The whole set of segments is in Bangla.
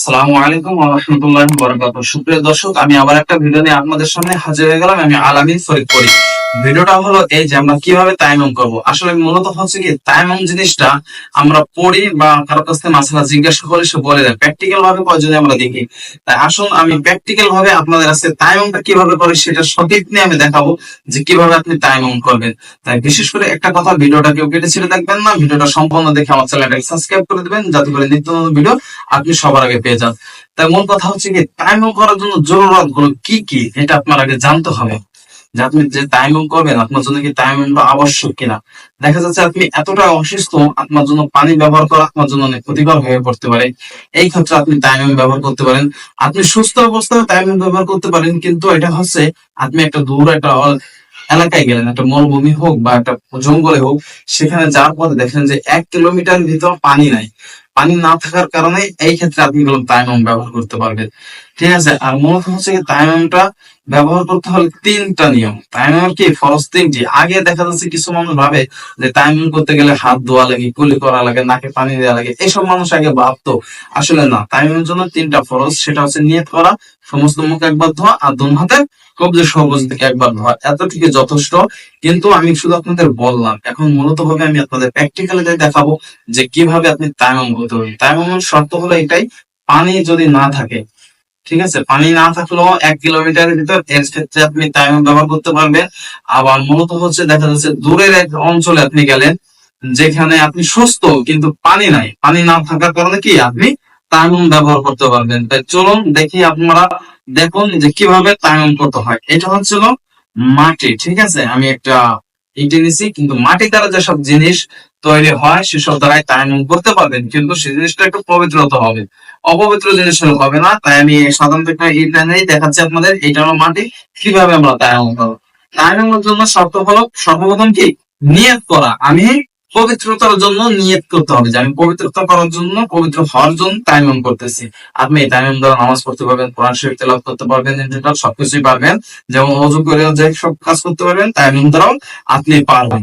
আসসালামু আলাইকুম রাহমাতুল্লাহি ওয়া বারাকাতুহু। সুপ্রিয় দর্শক, আমি আবার একটা ভিডিও নিয়ে আপনাদের সামনে হাজির হয়ে গেলাম। আমি আলামিন ফরিদপুরি ভিডিওটা হলো এই যে আমরা কীভাবে তায়াম্মুম করব। আসলে মূলত হচ্ছে কি তায়াম্মুম জিনিসটা আমরা পড়ি বা কারও কাছ থেকে মাসালা জিজ্ঞাসা করে, সে বলে দেয়। প্র্যাকটিক্যাল ভাবে যদি আমরা দেখি, তাই আসুন আমি প্র্যাকটিক্যাল ভাবে আপনাদের কাছে তায়াম্মুমটা কীভাবে করে সেটা সঠিক নিয়ে আমি দেখাবো যে কীভাবে আপনি তায়াম্মুম করবেন। তাই বিশেষ করে একটা কথা, ভিডিওটা কেউ কেটে ছেড়ে দেখবেন না, ভিডিওটা সম্পূর্ণ দেখে আমার চ্যানেলটাকে সাবস্ক্রাইব করে দেবেন, যাতে করে নিত্য নতুন ভিডিও আপনি সবার আগে পেয়ে যান। তাই মূল কথা হচ্ছে কি টাইমিং করার জন্য জরুরতগুলো কি কি, এটা আপনার আগে জানতে হবে। যে আপনি যে টাইমিং করবেন, আপনার জন্য কি টাইমিংটা আবশ্যক কিনা? দেখা যাচ্ছে আপনি এতটা অসুস্থ, আপনার জন্য পানি ব্যবহার করা আপনার জন্য অনেক ক্ষতিকর হয়ে পড়তে পারে। এই ক্ষেত্রে আপনি টাইমিং ব্যবহার করতে পারেন। আপনি সুস্থ অবস্থায় টাইমিং ব্যবহার করতে পারেন, কিন্তু এটা হচ্ছে আপনি একটা দূর, একটা এলাকায় গেলেন, একটা মরুভূমি হোক বা একটা জঙ্গলে হোক, সেখানে যাওয়ার পরে দেখেন যে এক কিলোমিটার ভিতর পানি নাই। পানি না থাকার কারণে এই ক্ষেত্রে আপনি এগুলো তাইমম ব্যবহার করতে পারবেন। ঠিক আছে? আর মূলত হচ্ছে তাইমমটা ব্যবহার করতে হলে তিনটা নিয়ম তাইমম কি? ফরজ তিনটি। আগে দেখা যাচ্ছে কিছু মানুষ ভাবে যে তাইমম করতে গেলে হাত ধোয়া লাগে, কুলি করা লাগে, নাকে পানি দেওয়া লাগে, এসব মানুষ আগে ভাবতো। আসলে না তাইমের জন্য তিনটা ফরজ, সেটা হচ্ছে নিয়ত করা, সমস্ত মুখ একবার ধোয়া আর দোন হাতে কবজের সহজ থেকে একবার ধোয়া। এতটুকু যথেষ্ট। কিন্তু আমি শুধু আপনাদের বললাম, এখন মূলত ভাবে আমি আপনাদের প্র্যাকটিক্যালি দেখাবো যে কীভাবে আপনি তায়াম্মুম করতে পারবেন। তায়াম্মুমের শর্ত হলো এটাই, পানি যদি না থাকে ঠিক আছে? পানি না থাকলেও এক কিলোমিটারের ভিতর এর ক্ষেত্রে আপনি তায়াম্মুম ব্যবহার করতে পারবেন। আবার মূলত হচ্ছে দেখা যাচ্ছে দূরের এক অঞ্চলে আপনি গেলেন, যেখানে আপনি সুস্থ কিন্তু পানি নাই। পানি না থাকার কারণে কি? আপনি তায়াম্মুম ব্যবহার করতে পারবেন। তাই চলুন দেখি আপনারা দেখুন যে কীভাবে তায়াম্মুম করতে হয়। এটা হচ্ছিল মাটি, ঠিক আছে? আমি একটা ইটে নিছি কিন্তু মাটি দ্বারা যেসব জিনিস তৈরি হয়, সেসব দ্বারাই তায়াম্মুম করতে পারবেন। কিন্তু সেই জিনিসটা একটু পবিত্র হবে। অপবিত্র জিনিস হবে না। তাই আমি সাধারণত একটা এটা দেখাচ্ছি আপনাদের এটা হলো মাটি। কীভাবে আমরা তায়াম্মুম করব? তায়াম্মুমের জন্য শর্ত হলো সর্বপ্রথম কি? নিয়োগ করা। আমি পবিত্রতার জন্য নিয়ত করতে হবে যে আমি পবিত্রতা করার জন্য, পবিত্র হওয়ার জন্য তায়াম্মুম করতেছি। আপনি তায়াম্মুম দ্বারা নামাজ পড়তে পারবেন, কোরআন শরীফ তেলাওয়াত করতে পারবেন, ইন্টারনেট সবকিছুই পারবেন যেমন অজু করে যে সব কাজ করতে পারবেন তায়াম্মুম দ্বারাও আপনি পারবেন।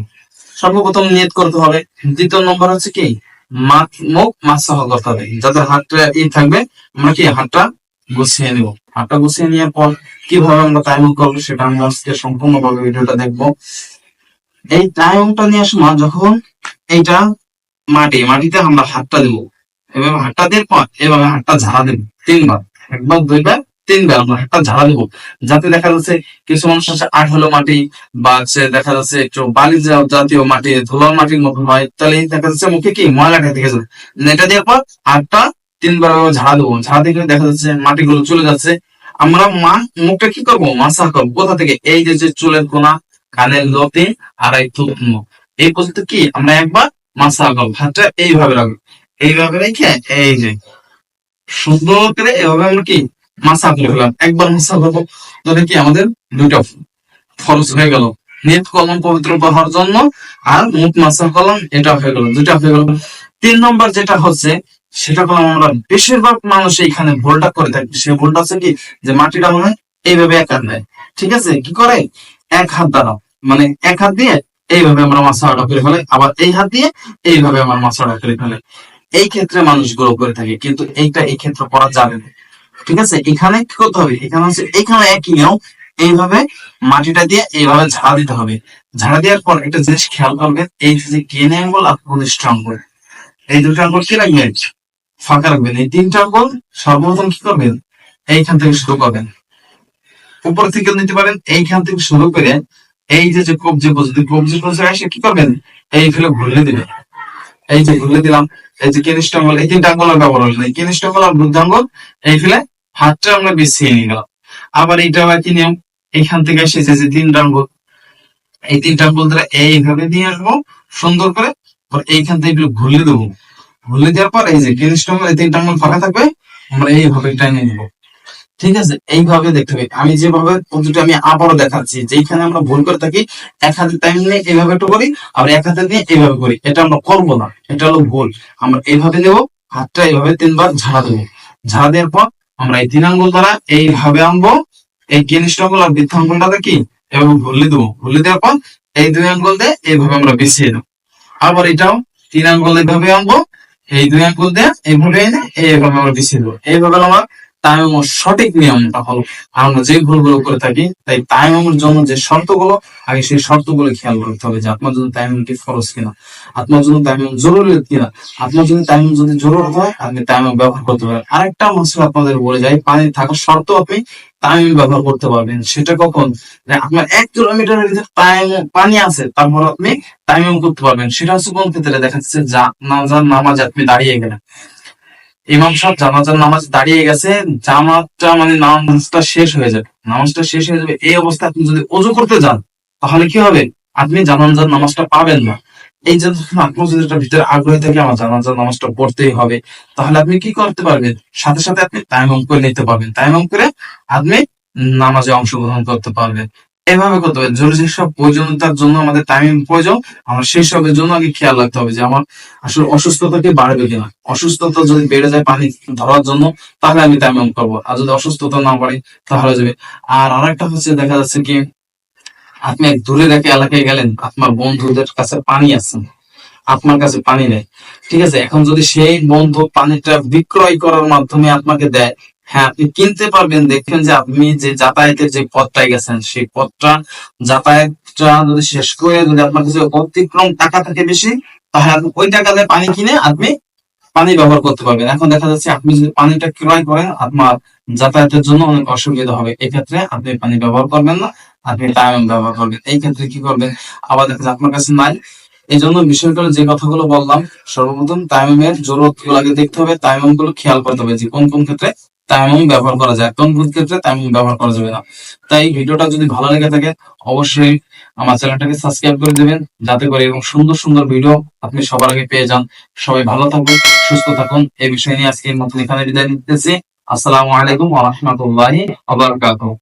সর্বপ্রথম নিয়ত করতে হবে। দ্বিতীয় নম্বর হচ্ছে কি? মাথ মুখ মাসাহ করতে হবে। যাদের হাতটা ই থাকবে, আমরা কি হাতটা গুছিয়ে নিব। হাতটা গুছিয়ে নেওয়ার পর কীভাবে আমরা তায়াম্মুম করব সেটা আমরা আজকে সম্পূর্ণভাবে ভিডিওটা দেখব। এই তায়াম্মুমটা নিয়ে সময় যখন এইটা মাটি, মাটিতে আমরা হাতটা দেবো। এভাবে হাতটা দেওয়ার পর এভাবে হাতটা ঝাড়া দেবো, তিনবার। একবার, দুইবার, তিনবার আমরা হাতটা ঝাড়া দেবো। যাতে দেখা যাচ্ছে কিছু মানুষ আছে আঠালো মাটি, বা দেখা যাচ্ছে একটু বালি জাতীয় মাটি, ধুলার মাটির মতো হয়। তাহলে দেখা যাচ্ছে মুখে কি? ময়লাটা থেকে যাবে এটা দেওয়ার পর হাতটা তিনবার ঝাড়া দেবো। ঝাড়া দিলে দেখা যাচ্ছে মাটিগুলো চলে যাচ্ছে। আমরা মা মুখটা কি করব? মাসা করব। কোথা থেকে? এই যে যে চুলের কোনা, কানের লতি, আর এই থুতম এই পর্যন্ত কি? আমরা একবার মাসা করব হাতটা এইভাবে রাখব। এইভাবে রেখে এই যে সুন্দর করে এভাবে আমরা কি মাসা করে ফেলাম একবার মাসা করব, তাহলে কি আমাদের দুইটা ফরজ হয়ে গেল। নিয়ত কলম পবিত্র হওয়ার জন্য আর মুখ মাসা কলম এটা হয়ে গেল, দুইটা হয়ে গেল। তিন নম্বর যেটা হচ্ছে, সেটা করলাম আমরা বেশিরভাগ মানুষ এখানে ভুলটা করে থাকি। সে ভুলটা হচ্ছে কি? যে মাটিটা মনে হয় এইভাবে এক হাত নেয় ঠিক আছে? কি করে? এক হাত দ্বারা। মানে এক হাত দিয়ে এইভাবে আমরা মাছাটা করে ফেলে আবার এই হাত দিয়ে এইভাবে আমার মাছাটা করে ফেলে এই ক্ষেত্রে মানুষগুলো করে থাকে, কিন্তু এইটা এই ক্ষেত্রে করা যাবে না। ঠিক আছে? এখানে কি করতে হবে? এখানে হচ্ছে, এখানে একই নিয়ম। এইভাবে মাটিটা দিয়ে এইভাবে ঝাড়া দিতে হবে। ঝাড়া দেওয়ার পর একটা জিনিস খেয়াল করবেন, এই যে গেন অ্যাঙ্গল আর ঘনিষ্ঠ আঙ্গুল এই দুটো আঙ্গুল কি রাখবেন? ফাঁকা রাখবেন। এই তিনটা আঙ্গুল সর্বপ্রথম কি করবেন? এইখান থেকে শুরু করবেন। উপর থেকে নিতে পারেন, এইখান থেকে শুরু করে এই যে যে কবজি যদি কবজি পর্যন্ত আসে কি করবেন? এই ফেলে ঘুরলে দিবে। এই যে ঘুরলে দিলাম, এই যে কেনিষ্ট আঙ্গুল এই তিনটা আঙ্গুল ব্যবহার হলো এই কেনিষ্ট আঙ্গুল আর বুদ্ধ আঙ্গুল, এই ফেলে হাতটা আমরা বিছিয়ে নিয়ে গেলাম আবার এইটা আবার কি নিয়ম এখান থেকে এসেছে যে তিনটা আঙ্গুল, এই তিনটা আঙ্গুল দ্বারা এইভাবে নিয়ে আসব, সুন্দর করে এইখান থেকে একটু ঘুরলে দেবো। ঘুরলে দেওয়ার পর এই যে কেনিষ্ট আঙ্গুল এই তিনটা আঙ্গুল ফাঁকা থাকবে, আমরা এইভাবে টাইনে নিবো। ঠিক আছে? এইভাবে দেখতে হবে। আমি যেভাবে পদ্ধতি আমি আবারও দেখাচ্ছি যেখানে আমরা ভুল করে থাকি, এক হাতে টাইম নিয়ে এইভাবে একটু করি, আবার এক হাতে নিয়ে এইভাবে করি। এটা আমরা করব না, এটা হলো ভুল। আমরা এইভাবে নেব, হাতটা এইভাবে তিনবার ঝাড়া দেবো। ঝাড়া দেওয়ার পর আমরা এই তিন আঙ্গুল দ্বারা এইভাবে আনব। এই আঙ্গুল আর বৃদ্ধ আঙ্গুলটাকে কি? এভাবে ভুললে দেবো। ভুললে দেওয়ার পর এই দুই আঙ্গুল দিয়ে এইভাবে আমরা বিছিয়ে দেবো। আবার এটাও তিন আঙ্গুল এইভাবে আনব, এই দুই আঙ্গুল দিয়ে এইভাবে এনে এইভাবে আমরা বিছিয়ে দেবো। এইভাবে আমার তাইমামের সঠিক নিয়মটা হলো আমরা যে ভুলগুলো করে থাকি, তাই তাইমামের জন্য যে শর্তগুলো, আগে সেই শর্তগুলো খেয়াল করতে হবে যে আপনার জন্য তাইমাম কি ফরজ কিনা। আপনার জন্য তাইমাম জরুরি কিনা। আপনার জন্য তাইমাম যদি জরুরত হয়, আপনি তাইমাম ব্যবহার করতে পারেন। আরেকটা মশলা আপনাদের বলে যাই পানি থাকার শর্ত আপনি তাইমাম ব্যবহার করতে পারবেন। সেটা কখন? আপনার এক কিলোমিটারের ভিতরে তাইম- পানি আছে, তারপর আপনি তাইমাম করতে পারবেন। সেটা হচ্ছে কোন ক্ষেত্রে? দেখা যাচ্ছে যা নামাজ নামাজ আপনি দাঁড়িয়ে গেলেন। ইমাম সাহেব জানাজার নামাজ দাঁড়িয়ে গেছে, জামাতটা মানে নামাজটা শেষ হয়ে যাবে। নামাজটা শেষ হয়ে যাবে, এই অবস্থায় আপনি যদি অজু করতে যান, তাহলে কি হবে? আপনি জানাজার নামাজটা পাবেন না। এই যে আপনার যদি ভিতরে আগ্রহী থাকে আমার জানাজার নামাজটা পড়তেই হবে, তাহলে আপনি কি করতে পারবেন? সাথে সাথে আপনি তাইমম করে নিতে পারবেন। তাইমম করে আপনি নামাজে অংশগ্রহণ করতে পারবেন। এভাবে করতে হবে। জরুরি সব প্রয়োজনতার জন্য আমাদের টাইমিং প্রয়োজন। আমার সেই সবের জন্য আগে খেয়াল রাখতে হবে যে আমার আসলে অসুস্থতা কি বাড়বে কিনা। অসুস্থতা যদি বেড়ে যায় পানি ধরার জন্য, তাহলে আমি টাইমিং করব। আর যদি অসুস্থতা না বাড়ে, তাহলে যাবে। আর আরেকটা হচ্ছে দেখা যাচ্ছে কি, আপনি এক দূরে দেখে এলাকায় গেলেন, আপনার বন্ধুদের কাছে পানি আছে। আপনার কাছে পানি নেই। ঠিক আছে? এখন যদি সেই বন্ধু পানিটা বিক্রয় করার মাধ্যমে আপনাকে দেয় হ্যাঁ আপনি কিনতে পারবেন। দেখবেন যে আপনি যে যাতায়াতের যে পথটায় গেছেন, সেই পথটা, যাতায়াতটা যদি শেষ করে যদি আপনার কাছে অতিক্রম টাকা থাকে বেশি, তাহলে আপনি ওই টাকা দিয়ে পানি কিনে আপনি পানি ব্যবহার করতে পারবেন। এখন দেখা যাচ্ছে আপনি যদি পানিটা ক্রয় করেন, আপনার যাতায়াতের জন্য অনেক অসুবিধা হবে। এক্ষেত্রে আপনি পানি ব্যবহার করবেন না, আপনি টাইম ব্যবহার করবেন। এই ক্ষেত্রে কি করবেন? আবার দেখা যাচ্ছে আপনার কাছে নাই। এই জন্য করে যে কথাগুলো বললাম, সর্বপ্রথম তাইমের জরুরত আগে দেখতে হবে তাইমমগুলো খেয়াল করতে হবে যে কোন কোন ক্ষেত্রে তাইমম ব্যবহার করা যায়, কোন কোন ক্ষেত্রে তাইমম ব্যবহার করা যাবে না। তাই ভিডিওটা যদি ভালো লেগে থাকে, অবশ্যই আমার চ্যানেলটাকে সাবস্ক্রাইব করে দিবেন, যাতে করে এরকম সুন্দর সুন্দর ভিডিও আপনি সবার আগে পেয়ে যান। সবাই ভালো থাকুন, সুস্থ থাকুন এই বিষয় নিয়ে আজকে মতন এখানে বিদায় নিতেছি। আসসালামু আলাইকুম ওয়া রাহমাতুল্লাহি ওয়া বারাকাতুহু।